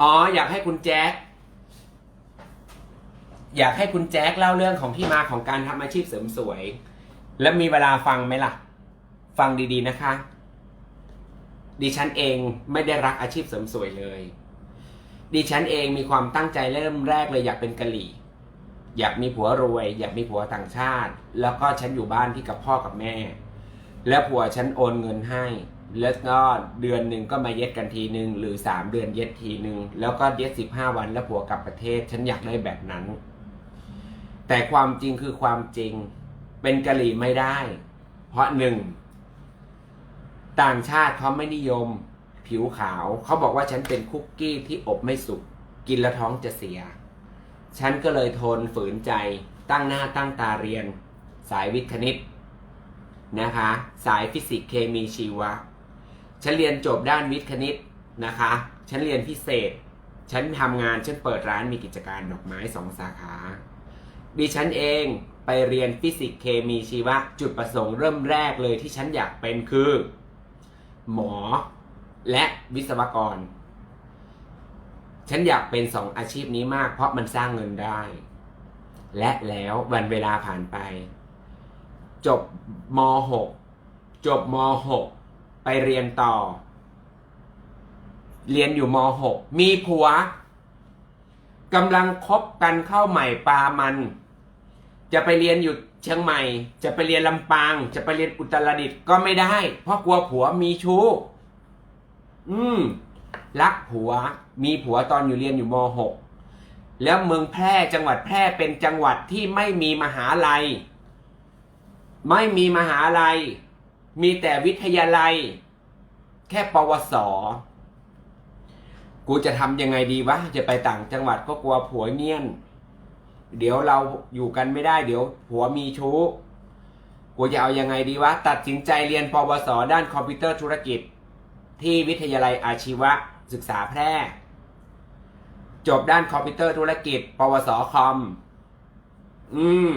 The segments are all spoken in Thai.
อ๋อ อยากให้คุณแจ๊คอยากให้คุณแจ๊คเล่าเรื่องของที่มาของการทำอาชีพเสริมสวย แล้วมีเวลาฟังไหมล่ะ ฟังดีๆนะคะ ดิฉันเองไม่ได้รักอาชีพเสริมสวยเลย ดิฉันเองมีความตั้งใจเริ่มแรกเลยอยากเป็นกะหรี่ อยากมีผัวรวย อยากมีผัวต่างชาติ แล้วก็ฉันอยู่บ้านที่กับพ่อกับแม่ แล้วผัวฉันโอนเงินให้ แล้วก็เดือนหนึ่งก็มาเย็ดกันทีหนึ่งหรือสามเดือนเย็ดทีหนึ่งแล้วก็เย็ดสิบห้าวันแล้วผัวกลับประเทศ ฉันอยากได้แบบนั้น แต่ความจริงคือความจริง เป็นกะหรี่ไม่ได้ เพราะหนึ่งต่างชาติเขาไม่นิยม ผิวขาว เขาบอกว่าฉันเป็นคุกกี้ที่อบไม่สุกกินแล้วท้องจะเสีย ฉันก็เลยทนฝืนใจตั้งหน้าตั้งตาเรียน สายวิทย์คณิตนะคะ สายฟิสิกส์เคมีชีวะ ฉันเรียนจบด้านวิทย์คณิตนะคะ ฉันเรียนพิเศษ ฉันทำงาน ฉันเปิดร้านมีกิจการดอกไม้สองสาขา ดิฉันเองไปเรียนฟิสิกส์เคมีชีวะ จุดประสงค์เริ่มแรกเลยที่ฉันอยากเป็นคือ หมอและวิศวกร ฉันอยากเป็นสองอาชีพนี้มาก เพราะมันสร้างเงินได้ และแล้ววันเวลาผ่านไป จบม .6 จบม .6 ไปเรียนต่อ เรียนอยู่ม .6 มีผัวกำลังคบกันเข้าใหม่ปามัน จะไปเรียนอยู่เชียงใหม่ จะไปเรียนลำปาง จะไปเรียนอุตรดิตถ์ก็ไม่ได้ เพราะกลัวผัวมีชู้ อืม รักผัว มีผัวตอนอยู่เรียนอยู่ม .6 แล้วเมืองแพร่จังหวัดแพร่เป็นจังหวัดที่ไม่มีมหาลัย ไม่มีมหาลัย มีแต่วิทยาลัย แค่ปวส กูจะทำยังไงดีวะ จะไปต่างจังหวัดก็กลัวผัวเงียน เดี๋ยวเราอยู่กันไม่ได้เดี๋ยวผัวมีชู้ กูจะเอายังไงดีวะ ตัดสินใจเรียนปวส ด้านคอมพิวเตอร์ธุรกิจ ที่วิทยาลัยอาชีวะศึกษาแพร่จบด้านคอมพิวเตอร์ธุรกิจ ปวสคอม อืม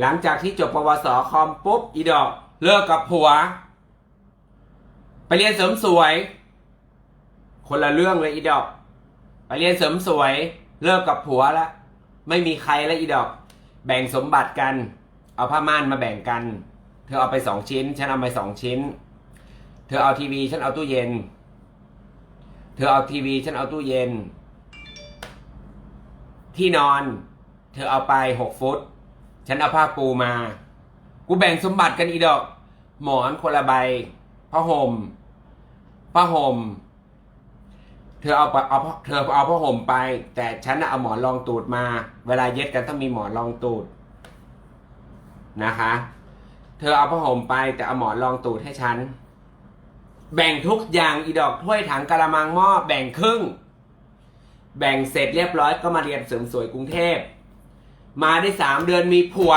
หลังจากที่จบปวสคอมปุ๊บอีดอกเลิกกับผัว ไปเรียนเสริมสวย คนละเรื่องเลยอีดอก ไปเรียนเสริมสวย เลิกกับผัวละไม่มีใครแล้วอีดอก แบ่งสมบัติกัน เอาผ้าม่านมาแบ่งกัน เธอเอาไปสองชิ้น ฉันเอาไปสองชิ้น เธอเอาทีวี ฉันเอาตู้เย็น เธอเอาทีวี ฉันเอาตู้เย็น ที่นอน เธอเอาไปหกฟุต ฉันเอาผ้าปูมา กูแบ่งสมบัติกันอีดอก หมอนคนละใบผ้าห่มผ้าห่มเธอเอาเอาเธอเอาผ้าห่มไป แต่ฉันเอาหมอนรองตูดมา เวลาเย็ดกันต้องมีหมอนรองตูดนะคะ เธอเอาผ้าห่มไปแต่เอาหมอนรองตูดให้ฉัน แบ่งทุกอย่างอีดอกถ้วยถังกะละมังหม้อแบ่งครึ่ง แบ่งเสร็จเรียบร้อยก็มาเรียนเสริมสวยกรุงเทพ มาได้สามเดือนมีผัว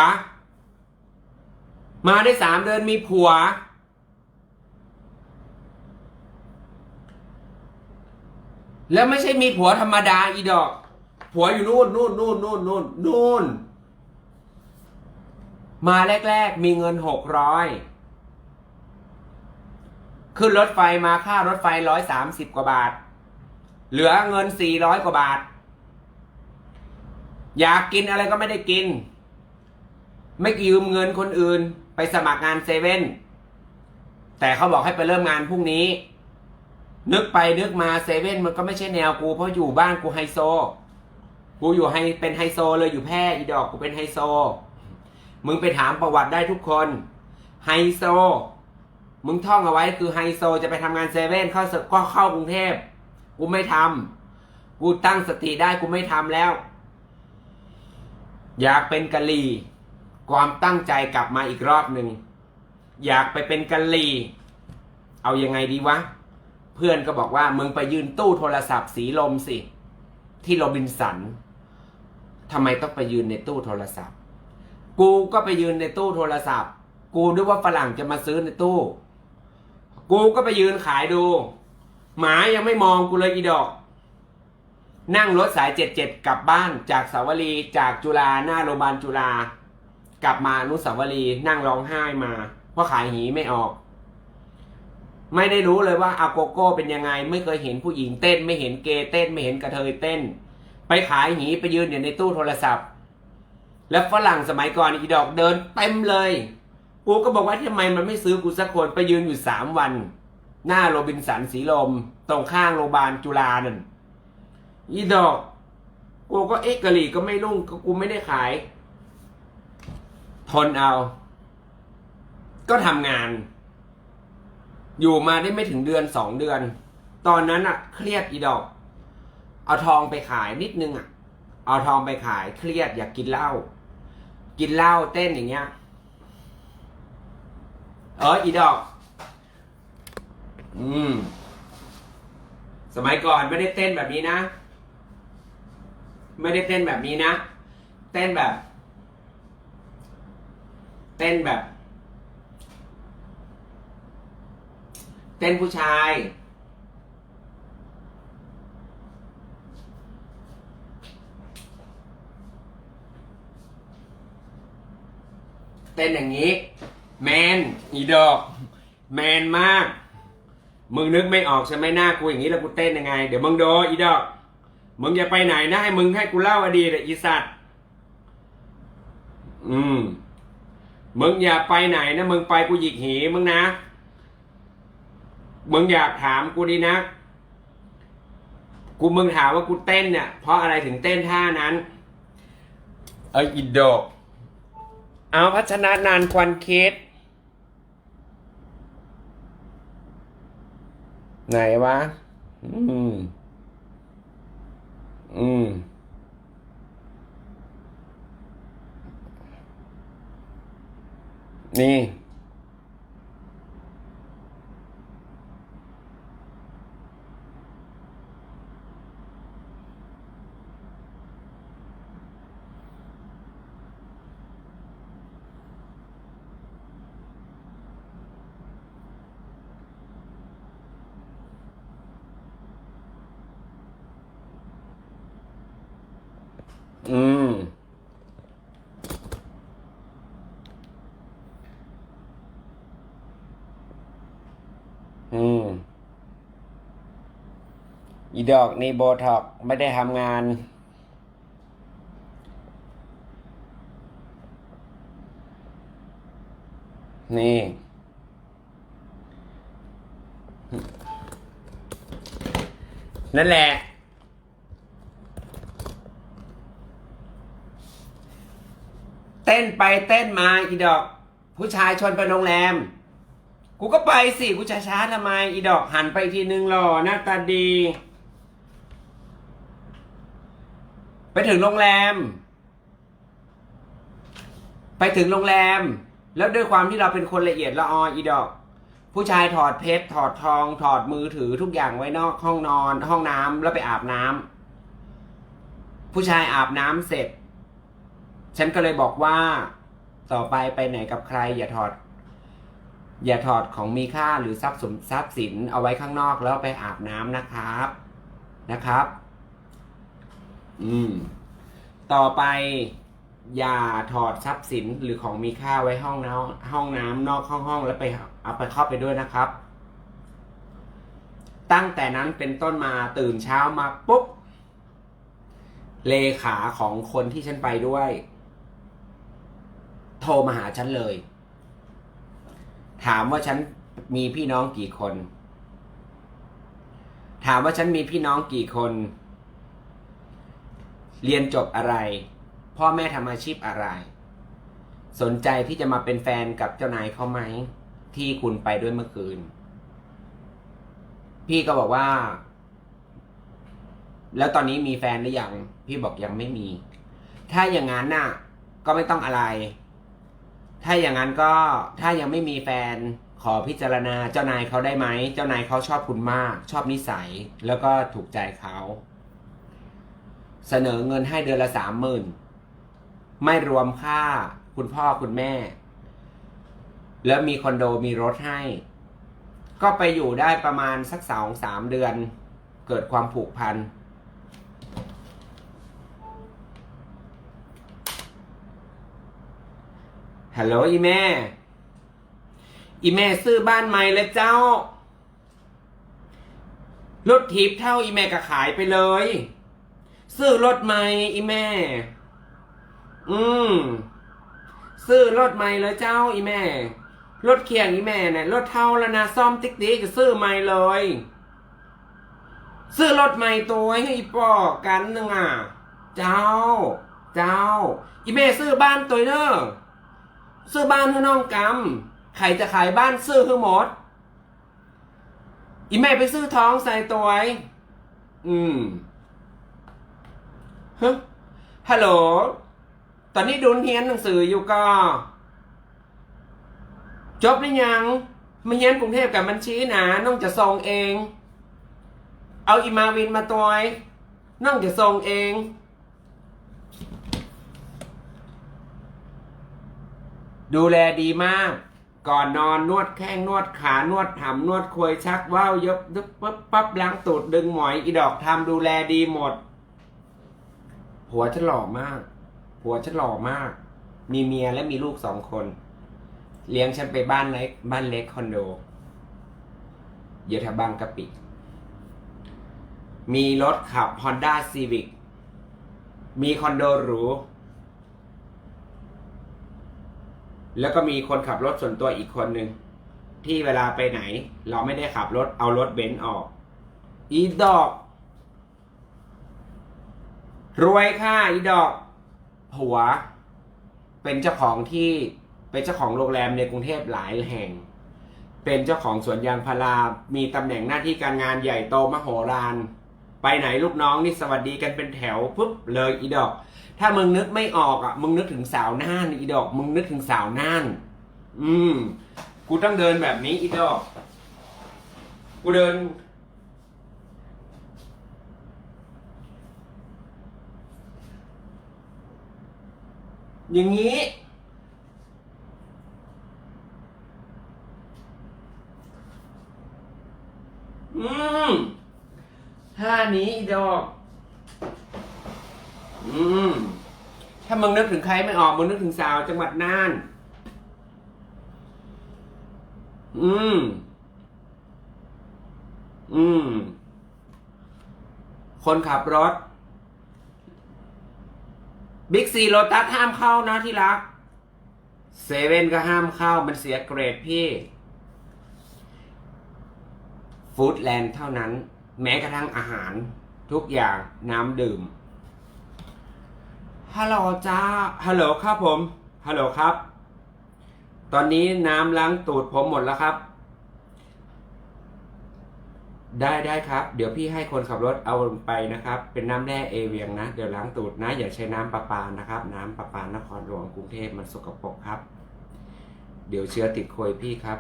มาได้สามเดือนมีผัว แล้วไม่ใช่มีผัวธรรมดาอีดอก ผัวอยู่นู่นนู่นนู่นนู่นนู่นนู่นมาแรก ๆ มีเงินหกร้อยขึ้นรถไฟมาค่ารถไฟร้อยสามสิบกว่าบาท เหลือเงินสี่ร้อยกว่าบาท อยากกินอะไรก็ไม่ได้กิน ไม่ยืมเงินคนอื่น ไปสมัครงานเซเว่นแต่เขาบอกให้ไปเริ่มงานพรุ่งนี้ นึกไปนึกมาเซเว่นมันก็ไม่ใช่แนวกูเพราะอยู่บ้านกูไฮโซ กูอยู่ไฮเป็นไฮโซเลยอยู่แพร่อีดอกกูเป็นไฮโซ มึงไปถามประวัติได้ทุกคน ไฮโซ มึงท่องเอาไว้คือไฮโซจะไปทำงานเซเว่นเข้ากก็เข้ากรุงเทพ กูไม่ทำกูตั้งสติได้กูไม่ทำแล้ว อยากเป็นกะลี ความตั้งใจกลับมาอีกรอบหนึ่ง อยากไปเป็นกะลี เอายังไงดีวะ เพื่อนก็บอกว่ามึงไปยืนตู้โทรศัพท์สีลมสิ ที่โรบินสันทำไมต้องไปยืนในตู้โทรศัพท์ กูก็ไปยืนในตู้โทรศัพท์ กูนึกว่าฝรั่งจะมาซื้อในตู้ กูก็ไปยืนขายดู หมายังไม่มองกูเลยอีดอก นั่งรถสายเจ็ดเจ็ดกลับบ้านจากสาวรีจากจุฬาหน้าโรงพยาบาลจุฬากลับมาอนุสาวรีย์นั่งร้องไห้มาเพราะขายหีไม่ออก ไม่ได้รู้เลยว่าอาโกโก้เป็นยังไง ไม่เคยเห็นผู้หญิงเต้น ไม่เห็นเกย์เต้นไม่เห็นกระเทยเต้น ไปขายหีไปยืนอยู่ในตู้โทรศัพท์ แล้วฝรั่งสมัยก่อนอีดอกเดินเต็มเลยกูก็บอกว่าทำไมมันไม่ซื้อกูสักคนไปยืนอยู่สามวัน หน้าโรบินสันสีลม ตรงข้างโรงพยาบาลจุฬานั่น อีดอก กูก็เอ๊ะกะหรี่ก็ไม่รุ่งก็กูไม่ได้ขาย ทนเอา ก็ทำงาน อยู่มาได้ไม่ถึงเดือนสองเดือน ตอนนั้นอะเครียดอีดอก เอาทองไปขายนิดนึงอะเอาทองไปขายเครียดอยากกินเหล้ากินเหล้าเต้นอย่างเงี้ย เอออีดอก อืม สมัยก่อนไม่ได้เต้นแบบนี้นะ ไม่ได้เต้นแบบนี้นะ เต้นแบบ เต้นแบบ เต้นผู้ชาย เต้นอย่างนี้ แมนอีดอก แมนมาก มึงนึกไม่ออกใช่ไหมหน้ากูอย่างนี้แล้วกูเต้นยังไง เดี๋ยวมึงโดอีดอก มึงอย่าไปไหนนะให้มึงให้กูเล่าอดีตอะอีสัตว์อืม มึงอย่าไปไหนนะมึงไปกูหยิกหีมึงนะ มึงอยากถามกูดีนะ กูมึงถามว่ากูเต้นเนี่ย เพราะอะไรถึงเต้นท่านั้น เอออินโดกเอาพัชนะนานควันคิดไหนวะ อืม อืม นี่ อืมอืมอีดอกนี่โบท็อกไม่ได้ทำงาน นี่ นั่นแหละ เต้นไปเต้นมาอีดอก ผู้ชายชวนไปโรงแรม กูก็ไปสิกูจะช้าทำไมอีดอกหันไปทีนึงหล่อหน้าตาดี ไปถึงโรงแรม ไปถึงโรงแรม แล้วด้วยความที่เราเป็นคนละเอียดละอออีดอก ผู้ชายถอดเพชรถอดทอง ถอดมือถือทุกอย่างไว้นอกห้องนอน ห้องน้ำแล้วไปอาบน้ำผู้ชายอาบน้ำเสร็จ ฉันก็เลยบอกว่าต่อไปไปไหนกับใคร อย่าถอด อย่าถอดของมีค่าหรือทรัพย์สมทรัพย์สินเอาไว้ข้างนอกแล้วไปอาบน้ำนะครับนะครับ อืม ต่อไปอย่าถอดทรัพย์สินหรือของมีค่าไว้ห้องน้ำห้องน้ำนอกห้องห้องแล้วไปเอาไปเข้าไปด้วยนะครับ ตั้งแต่นั้นเป็นต้นมาตื่นเช้ามาปุ๊บเลขาของคนที่ฉันไปด้วย โทรมาหาฉันเลย ถามว่าฉันมีพี่น้องกี่คน ถามว่าฉันมีพี่น้องกี่คน เรียนจบอะไร พ่อแม่ทำอาชีพอะไร สนใจที่จะมาเป็นแฟนกับเจ้านายเขาไหม ที่คุณไปด้วยเมื่อคืน พี่ก็บอกว่า แล้วตอนนี้มีแฟนหรือยัง พี่บอกยังไม่มี ถ้าอย่างนั้นน่ะ ก็ไม่ต้องอะไร ถ้าอย่างนั้นก็ถ้ายังไม่มีแฟนขอพิจารณาเจ้านายเขาได้ไหม เจ้านายเขาชอบคุณมาก ชอบนิสัยแล้วก็ถูกใจเขาเสนอเงินให้เดือนละสามหมื่นไม่รวมค่าคุณพ่อคุณแม่ แล้วมีคอนโดมีรถให้ ก็ไปอยู่ได้ประมาณสักสองสามเดือน เกิดความผูกพัน ฮัลโหลอีแม่ อีแม่ซื้อบ้านใหม่แล้วเจ้ารถทิปเท่าอีแม่ก็ขายไปเลย ซื้อรถใหม่อีแม่ อืม ซื้อรถใหม่เลยเจ้าอีแม่ รถเคียงอีแม่เนี่ยรถเท่าแล้วนะซ่อมติ๊กติ๊กก็ซื้อใหม่เลย ซื้อรถใหม่ตัวให้อีปอกันนึงอะ เจ้า เจ้า อีแม่ซื้อบ้านตัวเนอะ ซื้อบ้านให้น้องกำใครจะขายบ้านซื้อให้หมด อีแม่ไปซื้อท้องใส่ตัวไว้อืมฮะฮัลโหล ตอนนี้ดุนเฮียนหนังสืออยู่ก็ จบหรือยังมาเฮียนกรุงเทพกับบัญชีนะน้องจะส่งเอง เอาอีมาวินมาตัวไว้น้องจะส่งเอง ดูแลดีมาก ก่อนนอนนวดแข้งนวดขานวดหำนวดควยชักว่าว ยกดึบปั๊บปั๊บล้างตูดดึงหมอยอีดอกทำดูแลดีหมด ผัวฉันหล่อมาก ผัวฉันหล่อมาก มีเมียและมีลูกสองคน เลี้ยงฉันไปบ้านเล็กบ้านเล็กคอนโดอยู่แถวบางกะปิ มีรถขับ Honda Civic มีคอนโดหรู แล้วก็มีคนขับรถส่วนตัวอีกคนหนึ่งที่เวลาไปไหน เราไม่ได้ขับรถเอารถเบนซ์ออก อีดอก รวยค่ะอีดอกผัว เป็นเจ้าของที่เป็นเจ้าของโรงแรมในกรุงเทพหลายแห่ง เป็นเจ้าของสวนยางพารามีตำแหน่งหน้าที่การงานใหญ่โตมโหฬารไปไหนลูกน้องนี่สวัสดีกันเป็นแถวปุ๊บเลยอีดอก ถ้ามึงนึกไม่ออกอะ มึงนึกถึงสาวน่านอีดอก มึงนึกถึงสาวน่าน อืม กูต้องเดินแบบนี้อีดอก กูเดิน อย่างนี้ อืมท่านี้อีดอก อืมถ้ามึงนึกถึงใครไม่ออกมึงนึกถึงสาวจังหวัดน่าน อืม อืม คนขับรถ บิ๊กซีโ o ตัสห้ามเข้านะที่รัก เซเว่นก็ห้ามเข้า มันเสียเกรดพี่ ฟู้ดแลนด์เท่านั้น แม้กระทั่งอาหาร ทุกอย่างน้ำดื่ม ฮัลโหลจ้า ฮัลโหลครับผม ฮัลโหลครับ ตอนนี้น้ำล้างตูดผมหมดแล้วครับ ได้ได้ครับ เดี๋ยวพี่ให้คนขับรถเอาไปนะครับ เป็นน้ำแร่เอเวียงนะ เดี๋ยวล้างตูดนะ อย่าใช้น้ำประปานะครับ น้ำประปานครหลวงกรุงเทพมันสกปรกครับ เดี๋ยวเชื้อติดโคยพี่ครับ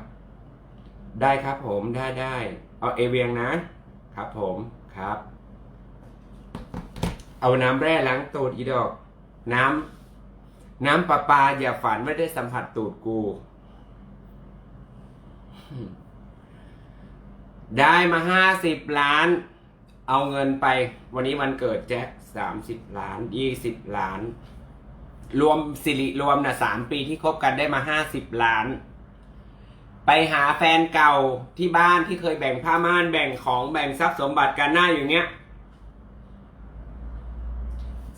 ได้ครับผม ได้ได้ เอาเอเวียงนะ ครับผม ครับเอาน้ำแร่ล้างตูดอีดอก น้ำน้ำประปาอย่าฝันไม่ได้สัมผัสตูดกู ได้มาห้าสิบล้าน เอาเงินไป วันนี้วันเกิดแจ็คสามสิบล้านยี่สิบล้าน รวมสิริรวมนะสามปีที่คบกันได้มาห้าสิบล้าน ไปหาแฟนเก่าที่บ้านที่เคยแบ่งผ้าม่านแบ่งของแบ่งทรัพย์สมบัติกันหน้าอยู่เนี้ย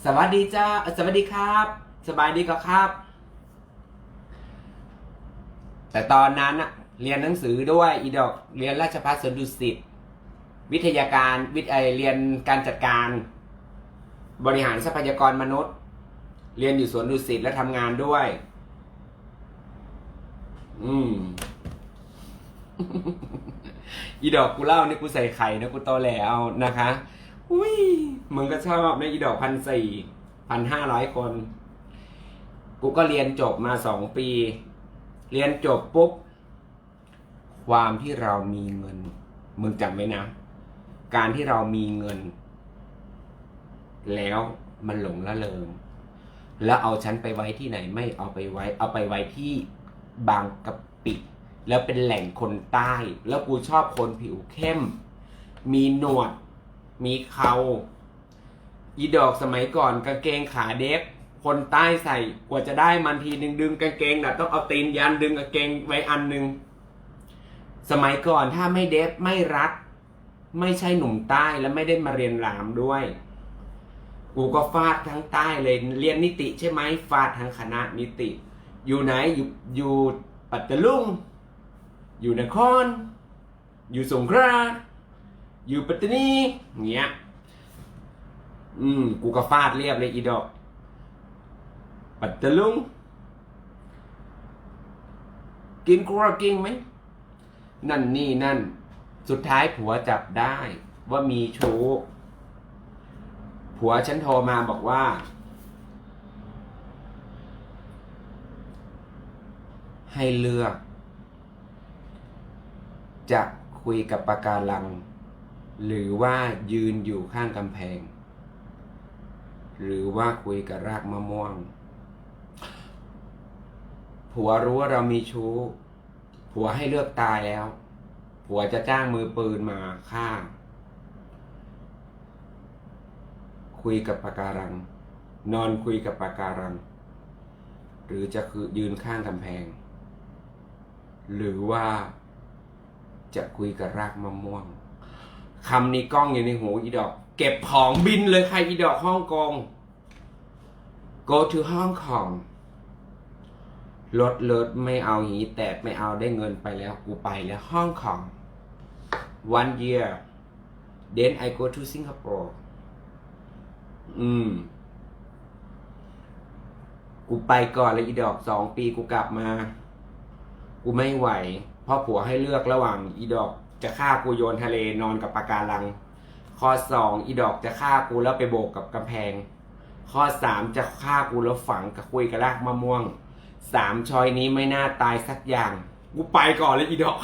สวัสดีจ้าสวัสดีครับ สบายดีก็ครับ แต่ตอนนั้นอะเรียนหนังสือด้วยอีดอกเรียนราชภัฏสวนดุสิตวิทยาการวิทยเรียนการจัดการ บริหารทรัพยากรมนุษย์ เรียนอยู่สวนดุสิตและทำงานด้วย อืมอีดอกกูเล่านี่กูใส่ไข่นะกูโตแล้วนะคะ อุ้ยมึงก็ชอบนะอีดอกพันสี่พันห้าร้อยคน กูก็เรียนจบมาสองปี เรียนจบปุ๊บ ความที่เรามีเงิน มึงจำไว้นะ การที่เรามีเงิน แล้วมันหลงละเริง แล้วเอาฉันไปไว้ที่ไหนไม่เอาไปไว้ เอาไปไว้ที่บางกะปิแล้วเป็นแหล่งคนใต้ แล้วกูชอบคนผิวเข้ม มีหนวด มีเขาอีดอกสมัยก่อนกางเกงขาเดฟคนใต้ใส่กว่าจะได้มันทีหนึ่งดึงกางเกงน่ะต้องเอาตีนยันดึงกางเกงไว้อันหนึ่งสมัยก่อนถ้าไม่เดฟไม่รัดไม่ใช่หนุ่มใต้และไม่ได้มาเรียนรามด้วย กูก็ฟาดทั้งใต้เลยเรียนนิติใช่ไหมฟาดทั้งคณะนิติ อยู่ไหนอยู่อยู่ปัตตลุงอยู่นคร อยู่สงขลา อยู่ปัตตานีอย่างเงี้ย อืม กูก็ฟาดเรียบเลยอีดอก ปัตตลุง กินกรัวกิ้งไหม นั่นนี่นั่น สุดท้ายผัวจับได้ ว่ามีชู้ ผัวฉันโทรมาบอกว่า ให้เลือก จะคุยกับปะการัง หรือว่ายืนอยู่ข้างกำแพง หรือว่าคุยกับรากมะม่วง ผัวรู้ว่าเรามีชู้ ผัวให้เลือกตายแล้ว ผัวจะจ้างมือปืนมาฆ่า คุยกับปะการัง นอนคุยกับปะการัง หรือจะคือยืนข้างกำแพง หรือว่าจะคุยกับรากมะม่วง คำนี้กล้องอยู่ในหูอีดอก เก็บของบินเลยใครอีดอกฮ่องกง go to Hong Kong รถเลิศไม่เอาหีแตกไม่เอาได้เงินไปแล้วกูไปแล้วฮ่องกง one year then I go to Singapore อืม กูไปก่อนเลยอีดอกสองปีกูกลับมา กูไม่ไหว เพราะผัวให้เลือกระหว่างอีดอก จะฆ่ากูโยนทะเลนอนกับปะการัง ข้อสองอีดอกจะฆ่ากูแล้วไปโบกกับกำแพง ข้อสามจะฆ่ากูแล้วฝังกับคุยกับรากมะม่วงสามชอยนี้ไม่น่าตายสักอย่าง กูไปก่อนเลยอีดอก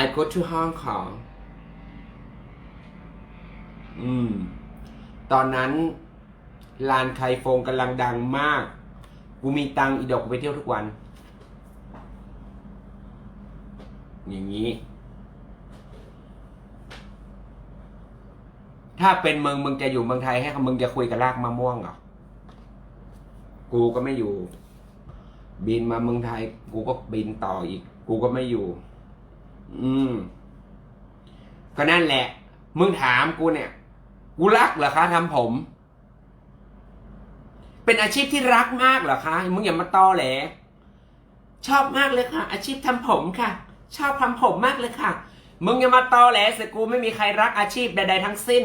I go to Hong Kong อืม ตอนนั้นลานไคโฟงกำลังดังมาก กูมีตังอีดอกกูไปเที่ยวทุกวัน อย่างนี้ ถ้าเป็นมึงมึงจะอยู่เมืองไทยให้มึงจะคุยกับรากมะม่วงเหรอ กูก็ไม่อยู่ บินมาเมืองไทย กูก็บินต่ออีก กูก็ไม่อยู่ อืม ก็นั่นแหละ มึงถามกูเนี่ย กูรักเหรอคะทำผม เป็นอาชีพที่รักมากเหรอคะ มึงอย่ามาตอแหลชอบมากเลยค่ะ อาชีพทำผมค่ะ ชอบทำผมมากเลยค่ะ มึงอย่ามาตอแหลสิกูไม่มีใครรักอาชีพใดๆทั้งสิ้น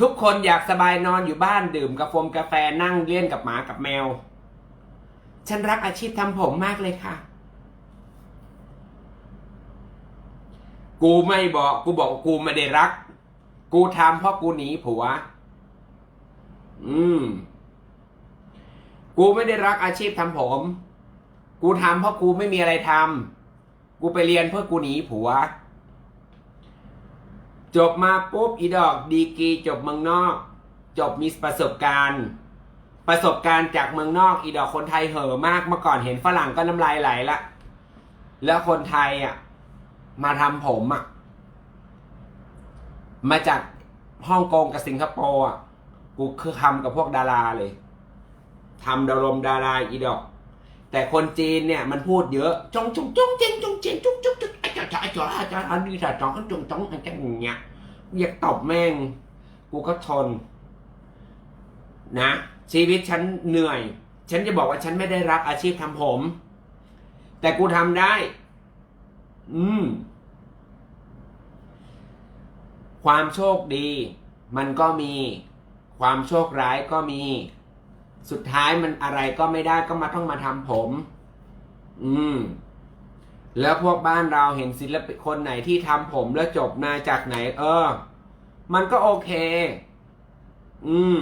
ทุกคนอยากสบายนอนอยู่บ้านดื่มกาแฟกาแฟนั่งเล่นกับหมากับแมว ฉันรักอาชีพทำผมมากเลยค่ะ กูไม่บอกกูบอกกูไม่ได้รัก กูทำเพราะกูหนีผัว อืม กูไม่ได้รักอาชีพทำผม กูทำเพราะกูไม่มีอะไรทำ กูไปเรียนเพื่อกูหนีผัว จบมาปุ๊บอีดอกดีกีจบเมืองนอก จบมีประสบการณ์ ประสบการณ์จากเมืองนอกอีดอกคนไทยเห่อมากเมื่อก่อนเห็นฝรั่งก็น้ำลายไหลละแล้วคนไทยอะ มาทำผมอะ มาจากฮ่องกงกับสิงคโปร์อะ กูคือทำกับพวกดาราเลยทำดารมดาราอีดอก แต่คนจีนเนี่ยมันพูดเยอะจงจงจงเจงจงเจงจุกจุกจุกไอ้จ๋าจ๋าจ๋าจ๋าอันนี้จ๋าจ๋าจงจงไอ้จ๋าอย่างเงี้ยอยากตบแม่ง กูก็ทน นะ ชีวิตฉันเหนื่อย ฉันจะบอกว่าฉันไม่ได้รักอาชีพทำผม แต่กูทำได้ อืม ความโชคดี มันก็มี ความโชคร้ายก็มี สุดท้ายมันอะไรก็ไม่ได้ก็มาต้องมาทำผม อืม แล้วพวกบ้านเราเห็นศิลปินคนไหนที่ทำผมแล้วจบมาจากไหน เออ มันก็โอเค อืม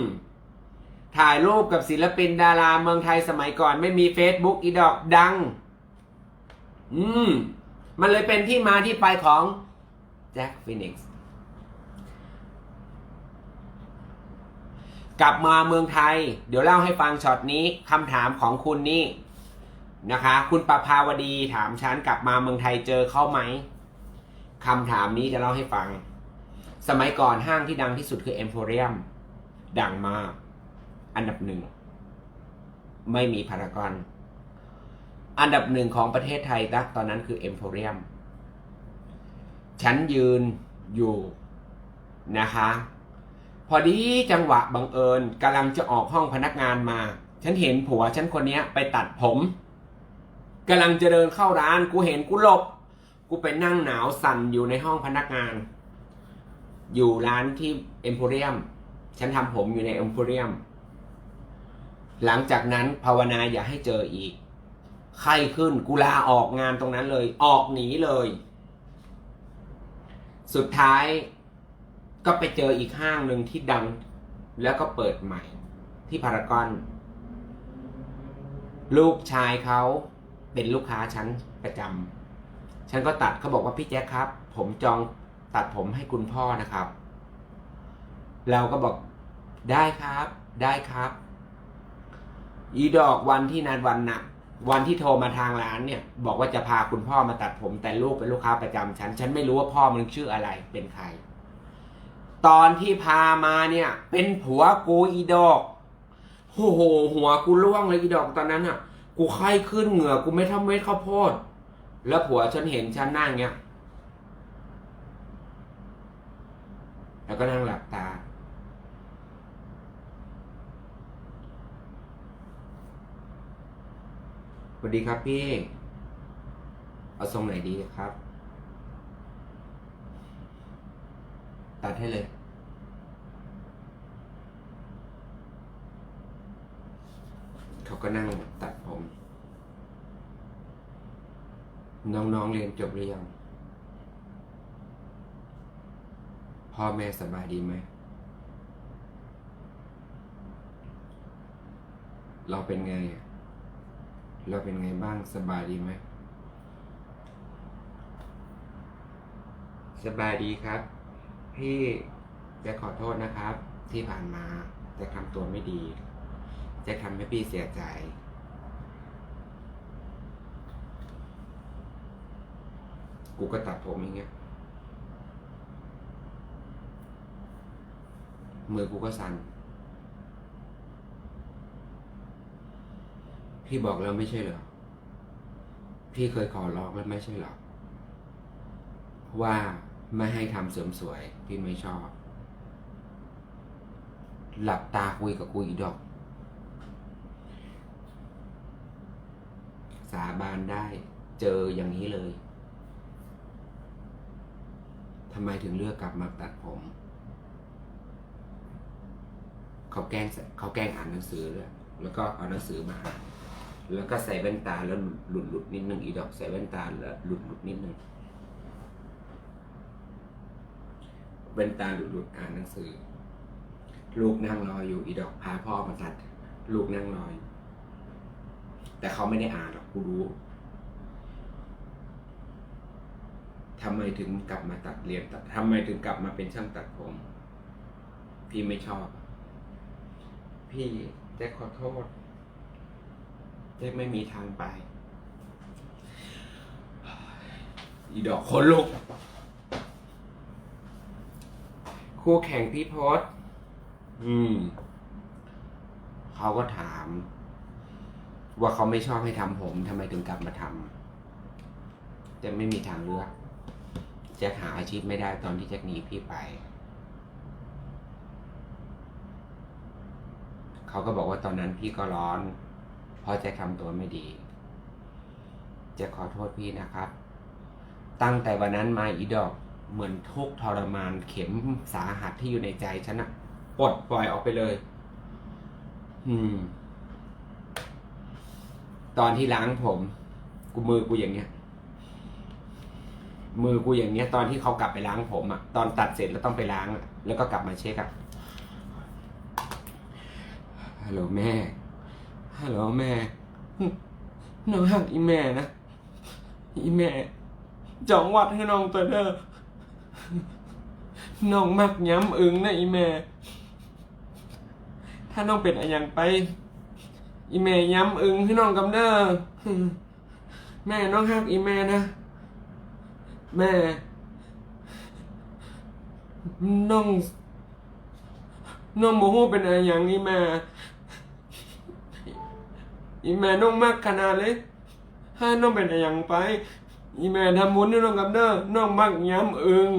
ถ่ายรูปกับศิลปินดาราเมืองไทยสมัยก่อน ไม่มี Facebook อีดอกดัง อืม มันเลยเป็นที่มาที่ไปของแจ็คฟินิกซ์ กลับมาเมืองไทย เดี๋ยวเล่าให้ฟังช็อตนี้คำถามของคุณนี่นะคะ คุณประภาวดีถามฉันกลับมาเมืองไทยเจอเขาไหมคำถามนี้จะเล่าให้ฟัง สมัยก่อนห้างที่ดังที่สุดคือเอ็มโพเรียมดังมาก อันดับหนึ่ง ไม่มีพารากอน อันดับหนึ่งของประเทศไทยนะตอนนั้นคือเอ็มโพเรียมฉันยืนอยู่นะคะ พอดีจังหวะบังเอิญกำลังจะออกห้องพนักงานมา ฉันเห็นผัวฉันคนนี้ไปตัดผมกำลังจะเดินเข้าร้านกูเห็นกูหลบ กูไปนั่งหนาวสั่นอยู่ในห้องพนักงาน อยู่ร้านที่เอ็มโพเรียม ฉันทำผมอยู่ในเอ็มโพเรียม หลังจากนั้นภาวนาอย่าให้เจออีก ไข้ขึ้นกูลาออกงานตรงนั้นเลย ออกหนีเลย สุดท้าย ก็ไปเจออีกห้างหนึ่งที่ดัง แล้วก็เปิดใหม่ ที่พารากอน ลูกชายเขาเป็นลูกค้าฉันประจำฉันก็ตัดเขาบอกว่าพี่แจ๊คครับ ผมจองตัดผมให้คุณพ่อนะครับ เราก็บอกได้ครับ ได้ครับอีดอกวันที่นัดวันน่ะวันที่โทรมาทางร้านเนี่ย บอกว่าจะพาคุณพ่อมาตัดผมแต่ลูกเป็นลูกค้าประจำฉัน ฉันไม่รู้ว่าพ่อมันชื่ออะไรเป็นใคร ตอนที่พามาเนี่ย เป็นผัวกูอีดอกโอ้โหหัวกูร่วงเลยอีดอกตอนนั้นอะ กูไข้ขึ้นเหงื่อกูไม่ทำเม็ดข้าวโพด แล้วผัวฉันเห็นฉันนั่งเงี้ยแล้วก็นั่งหลับตา สวัสดีครับพี่ เอาทรงไหนดีครับ ตัดให้เลย เขาก็นั่งตัดผม น้องๆเรียนจบหรือยัง พ่อแม่สบายดีไหม เราเป็นไง เราเป็นไงบ้างสบายดีไหม สบายดีครับ พี่จะขอโทษนะครับ ที่ผ่านมาจะทำตัวไม่ดีจะทำให้พี่เสียใจ กูก็ตัดผมอย่างเงี้ยมือกูก็สั่นพี่บอกแล้วไม่ใช่เหรอ พี่เคยขอร้องแล้วไม่ใช่เหรอ ว่า ไม่ให้ทำเสริมสวยพี่ไม่ชอบ หลับตาคุยกับกูอีดอก สาบานได้เจออย่างนี้เลยทำไมถึงเลือกกลับมาตัดผม เขาแกล้งเขาแกล้งอ่านหนังสือด้วยแล้วก็เอาหนังสือมาอ่านแล้วก็ใส่แว่นตาแล้วหลุดหลุดนิดนึงอีดอกใส่แว่นตาแล้วหลุดหลุดนิดนึง แว่นตาหลุดหลุดอ่านหนังสือ ลูกนั่งรออยู่อีดอกพาพ่อมาตัด ลูกนั่งรออยู่แต่เขาไม่ได้อ่านหรอกกูรู้ทำไมถึงกลับมาตัดเรียนตัดทำไมถึงกลับมาเป็นช่างตัดผม พี่ไม่ชอบ พี่แจ็คขอโทษแจ็คไม่มีทางไป อีดอกคนลุก คู่แข่งพี่พศอืม เขาก็ถาม ว่าเขาไม่ชอบให้ทำผมทำไมถึงกลับมาทำแต่ไม่มีทางเลือกแจ็คหาอาชีพไม่ได้ตอนที่แจ็คหนีพี่ไป เขาก็บอกว่าตอนนั้นพี่ก็ร้อน เพราะแจ็คทำตัวไม่ดี แจ็คขอโทษพี่นะครับ ตั้งแต่วันนั้นมาอีดอก เหมือนทุกทรมานเข็มสาหัสที่อยู่ในใจฉันอะปลดปล่อยออกไปเลย อืม ตอนที่ล้างผม กูมือกูอย่างเงี้ย มือกูอย่างเงี้ย ตอนที่เขากลับไปล้างผมอะตอนตัดเสร็จแล้วต้องไปล้าง แล้วก็กลับมาเช็คอะฮัลโหลแม่ ฮัลโหลแม่น้องหักอีแม่นะ อีแม่จองวัดให้น้องตัวเด้อ น้องมักย้ำอึงนะอีแม่ ถ้าน้องเป็นอะไรอย่างไป อีแม่ย้ำอึงให้น้องกำเด้อแม่น้องฮักอีแม่นะ แม่ น้อง น้องโมโหเป็นอะไรอย่างนี้แม่ อีแม่น้องมากขนาดเลยถ้าน้องเป็นอะไรอย่างไป อีแม่ทำมุนนี่น้องกับเด้อน้องมักย้ำอึง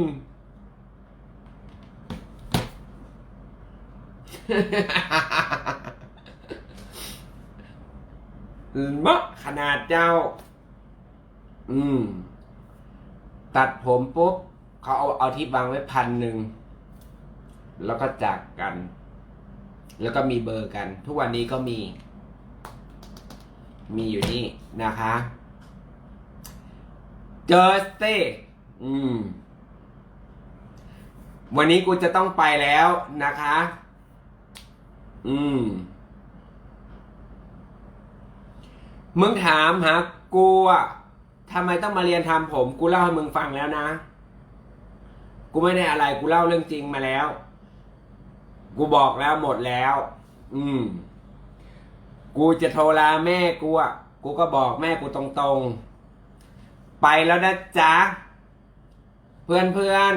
มะขนาดเจ้า อืม ตัดผมปุ๊บเขาเอาเอาทิปวางไว้พันหนึ่ง แล้วก็จากกัน แล้วก็มีเบอร์กัน ทุกวันนี้ก็มี มีอยู่นี่นะคะ เจอสเต้อืม วันนี้กูจะต้องไปแล้วนะคะ อืม มึงถามหากูอะทำไมต้องมาเรียนทำผม กูเล่าให้มึงฟังแล้วนะ กูไม่ได้อะไร กูเล่าเรื่องจริงมาแล้ว กูบอกแล้วหมดแล้ว อืม กูจะโทรลาแม่กูอะกูก็บอกแม่กูตรงๆ ไปแล้วนะจ๊ะ เพื่อนเพื่อน